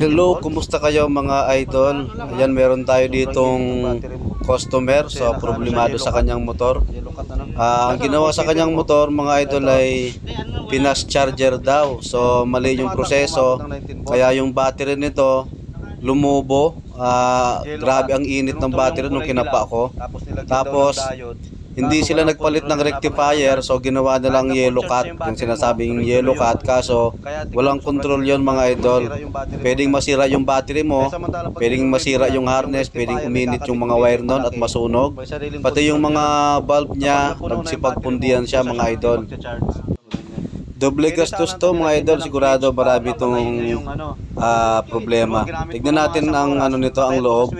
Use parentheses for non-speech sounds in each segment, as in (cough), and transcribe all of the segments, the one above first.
Hello, kumusta kayo mga idol? Ayan, meron tayo ditong customer so problemado sa kanyang motor. Ah, ang ginawa sa kanyang motor mga idol ay pinas charger daw. So mali yung proseso. Kaya yung battery nito lumubo. Ah, grabe ang init ng battery nung kinapa ko. Tapos hindi sila nagpalit ng rectifier so ginawa na lang yellow cut. yung sinasabing yellow cut kaso walang control yon mga idol. pwedeng masira yung battery mo pwedeng masira yung harness pwedeng uminit yung mga wire nun at masunog. Pati yung mga bulb niya nagsipagpundihan siya mga idol Doble gastos to mga idol, sigurado marami itong ah, problema. Tignan natin ang ano nito, ang loob.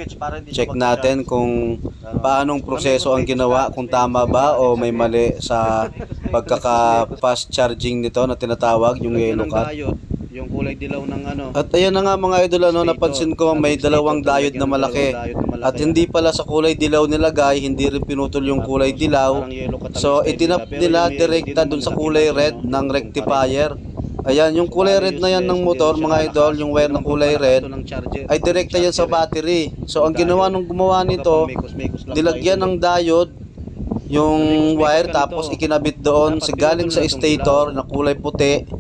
Check natin kung paanong proseso ang ginawa, kung tama ba o may mali sa (laughs) pagkaka-fast charging nito na tinatawag, yung yellow cut. Yung kulay dilaw ng ano. At ayan na nga mga idol, ano, napansin ko may dalawang diode na malaki. At hindi pala sa kulay dilaw nilagay, hindi rin pinutol yung kulay dilaw. So itinap nila direkta dun sa kulay red ng rectifier. Ayan, yung kulay red na yan ng motor, mga idol, yung wire na kulay red, ay direkta yan sa battery. So ang ginawa nung gumawa nito, nilagyan ng diode yung wire tapos ikinabit doon. Sa galing sa stator na kulay puti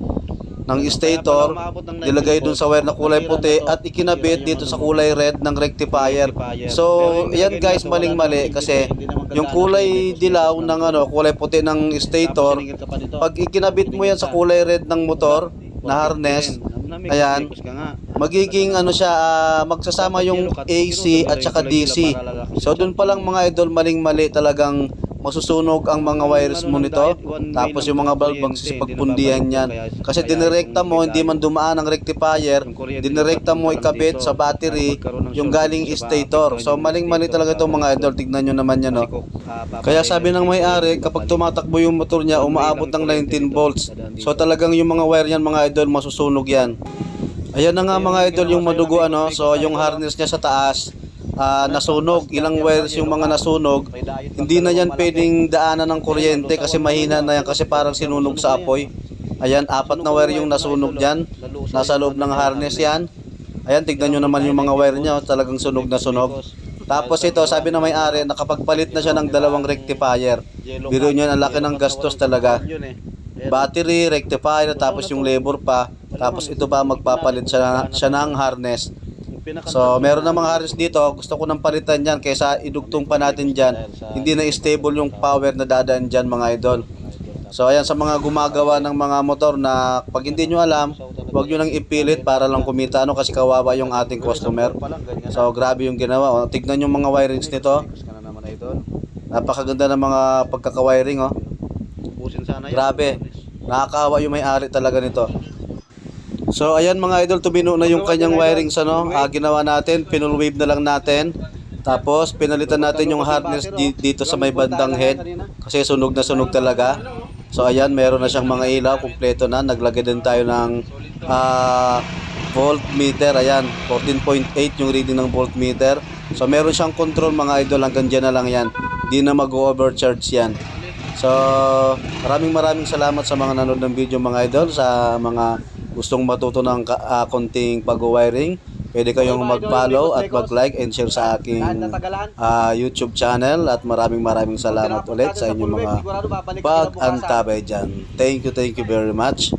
ng stator nilagay doon sa wire na kulay puti at ikinabit dito sa kulay red ng rectifier. So, yan guys, maling-mali kasi yung kulay dilaw ng ano, kulay puti ng stator, pag ikinabit mo yan sa kulay red ng motor na harness, ayan, magiging ano siya, ah, magsasama yung AC at saka DC. So, doon pa lang mga idol, maling-mali talagang masusunog ang mga wires mo nito. Tapos yung mga bulb magsisipagpundihan yan. Kasi dinirekta mo hindi man dumaan ang rectifier dinirekta mo ikabit sa battery yung galing stator. So maling mali talaga itong mga idol. Tignan nyo naman yan no? kaya sabi ng may-ari kapag tumatakbo yung motor niya umaabot ng 19 volts. so talagang yung mga wire yan mga idol masusunog yan. Ayan na nga mga idol yung madugo ano. so yung harness niya sa taas ah, nasunog, ilang wires yung mga nasunog, hindi na yan pwedeng daanan ng kuryente kasi mahina na yan kasi parang sinunog sa apoy. Ayan, apat na wire yung nasunog dyan. Nasa loob ng harness yan. Ayan, tignan nyo naman yung mga wire niya, talagang sunog na sunog. Tapos ito, sabi na may-ari, nakapagpalit na siya ng dalawang rectifier. Biro nyo, ang laki ng gastos talaga. Battery, rectifier, tapos yung labor pa. Tapos ito pa, magpapalit siya, siya ng harness. So, meron na mga harness dito. Gusto ko nang palitan dyan kaysa idugtong pa natin dyan. Hindi na stable yung power na dadaan dyan mga idol. So, ayan sa mga gumagawa ng mga motor na pag hindi nyo alam, huwag nyo nang ipilit para lang kumita ano kasi kawawa yung ating customer. So, grabe yung ginawa. O, tignan yung mga wirings nito. Napakaganda ng mga pagkaka-wiring oh. Grabe. Nakakawa yung may-ari talaga nito. So ayan mga idol, tumino na yung kanyang wiring sa no. Ah, ginawa natin, pinull wave na lang natin. Tapos pinalitan natin yung harness di- dito sa may bandang head kasi sunog na sunog talaga. So ayan, meron na siyang mga ilaw, kumpleto na. Naglagay din tayo ng ah, voltmeter, ayan, 14.8 yung reading ng voltmeter. So meron siyang control mga idol, hanggang dyan na lang yan. Di na mag-overcharge yan. So, maraming maraming salamat sa mga nanonood ng video mga idol, sa mga gustong matuto ng ah, konting pag-wiring. Pwede kayong mag-follow at mag-like and share sa aking ah, YouTube channel at maraming maraming salamat ulit sa inyong mga pag-antabay dyan. Thank you, thank you very much.